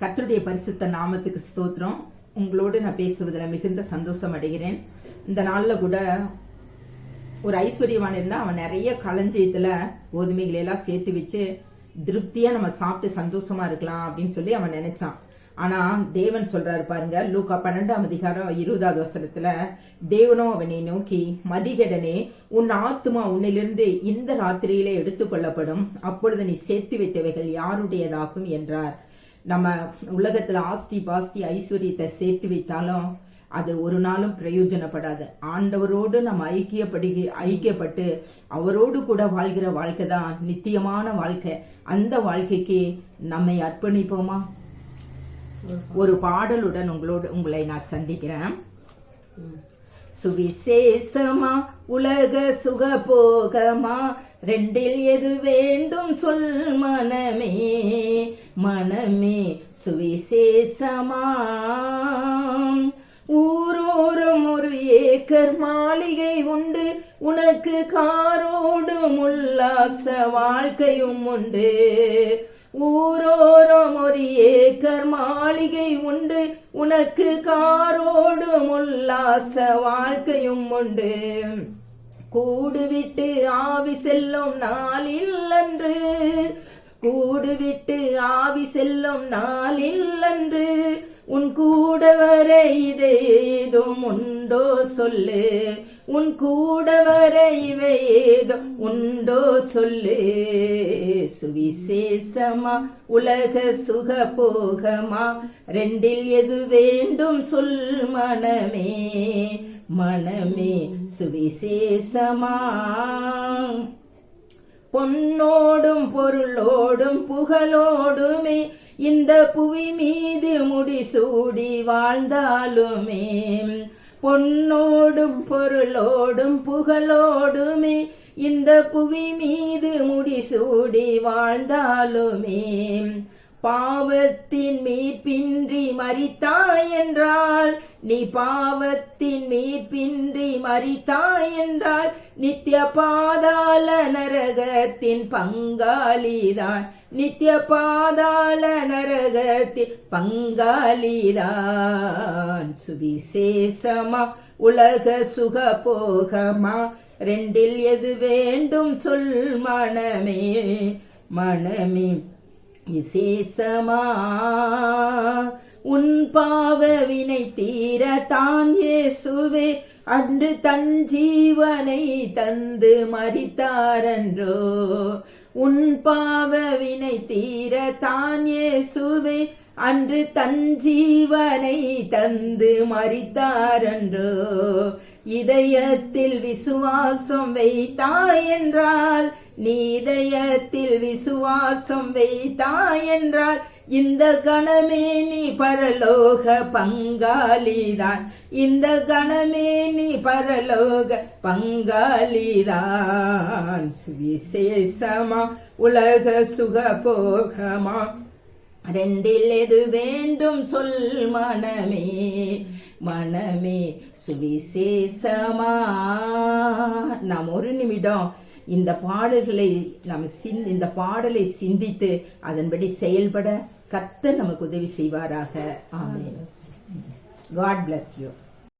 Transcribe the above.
கத்தருடைய பரிசுத்த நாமத்துக்கு ஸ்தோத்திரம். உங்களோடு நான் பேசுவதில் மிகுந்த சந்தோஷம் அடைகிறேன். இந்த நாளில் கூட ஒரு ஐஸ்வர்யவான் இருந்தால் அவன் நிறைய களஞ்சியத்தில் கோதுமைகளை எல்லாம் சேர்த்து வச்சு திருப்தியா நம்ம சாப்பிட்டு சந்தோஷமா இருக்கலாம் அப்படின்னு சொல்லி அவன் நினைச்சான். ஆனா தேவன் சொல்றாரு பாருங்க லூக்கா பன்னெண்டாம் அதிகாரம் இருபதாவது வசனத்துல தேவனும் அவனை நோக்கி மதிகடனே உன் ஆத்துமா உன்னிலிருந்து இந்த ராத்திரியிலே எடுத்துக்கொள்ளப்படும். அப்பொழுது நீ சேர்த்து வைத்தவைகள் யாருடையதாகும்? என்றார். நம்ம உலகத்துல ஆஸ்தி பாஸ்தி ஐஸ்வர்யத்தை சேர்த்து வைத்தாலும் அது ஒரு நாளும் பிரயோஜனப்படாது. ஆண்டவரோடு நம்ம ஐக்கியப்படி ஐக்கியப்பட்டு அவரோடு கூட வாழ்கிற வாழ்க்கை தான் நித்தியமான வாழ்க்கை. அந்த வாழ்க்கைக்கு நம்மை அர்ப்பணிப்போமா? ஒரு பாடலுடன் உங்களோடு உங்களை நான் சந்திக்கிறேன். சுவிசேஷமா? உலக சுக போகமா ரெண்டில் எது வேண்டும்? சொல் மனமே. மனமே சுவிசேஷமா ஊரோரம் ஒரு ஏக்கர் மாளிகை உண்டு. உனக்கு காரோடும் உல்லாச வாழ்க்கையும் உண்டு. ஊரோரம் ஒரு ஏக்கர் மாளிகை உண்டு. உனக்கு காரோடும் உல்லாச வாழ்க்கையும் உண்டு. கூடுவிட்டு ஆவி செல்லும் நாளில் அன்று கூடு விட்டு ஆவி செல்லும் நாளில் அன்று உன் கூட வர இது ஏதும் உண்டோ சொல்லு. உன் கூட வர இவை ஏதோ உண்டோ சொல்லு. சுவிசேஷமா உலக சுக போகமா ரெண்டில் எது வேண்டும் சொல் மனமே. மனமே சுவிசேஷமா. பொன்னோடும் பொருளோடும் புகழோடுமே இந்த புவி மீது முடிசூடி வாழ்ந்தாலுமே பொன்னோடும் பொருளோடும் புகழோடுமே இந்த புவி மீது முடிசூடி வாழ்ந்தாலுமே. பாவத்தின் மீட்பின்றி மறித்தாய் என்றால் நீ பாவத்தின் மீட்பின்றி மறித்தாய் என்றால் நித்திய பாதாள நரகத்தின் பங்காளிதான். நித்திய பாதாள நரகத்தின் பங்காளிதான். சுவிசேஷமா உலக சுக போகமா ரெண்டில் எது வேண்டும் சொல் மனமே மனமே விசேஷமா? உன் பாவ வினை தீர தான் இயேசுவே. அன்று தன் ஜீவனை தந்து மறித்தாரன்றோ உன் பாவ வினை தீர தான் இயேசுவே. அன்று தன் ஜீவனை தந்து மறித்தாரன்றோ இதயத்தில் விசுவாசம் வைத்தாய் என்றால் நீ இதயத்தில் விசுவாசம் வைத்தாய் என்றால் இந்த கணமே நீ பரலோக பங்காளிதான். இந்த கணமே நீ பரலோக பங்காளிதான். சுவிசேஷமா உலக சுக போகமா ரெண்டில் எது வேண்டும்? சொல் மனமே. மனமே சுவிசேஷமா? நாம் ஒரு நிமிடம் இந்த பாடல்களை நாம் சிந்தி இந்த பாடலை சிந்தித்து அதன்படி செயல்பட கர்த்தர் நமக்கு உதவி செய்வாராக. ஆமென். God bless you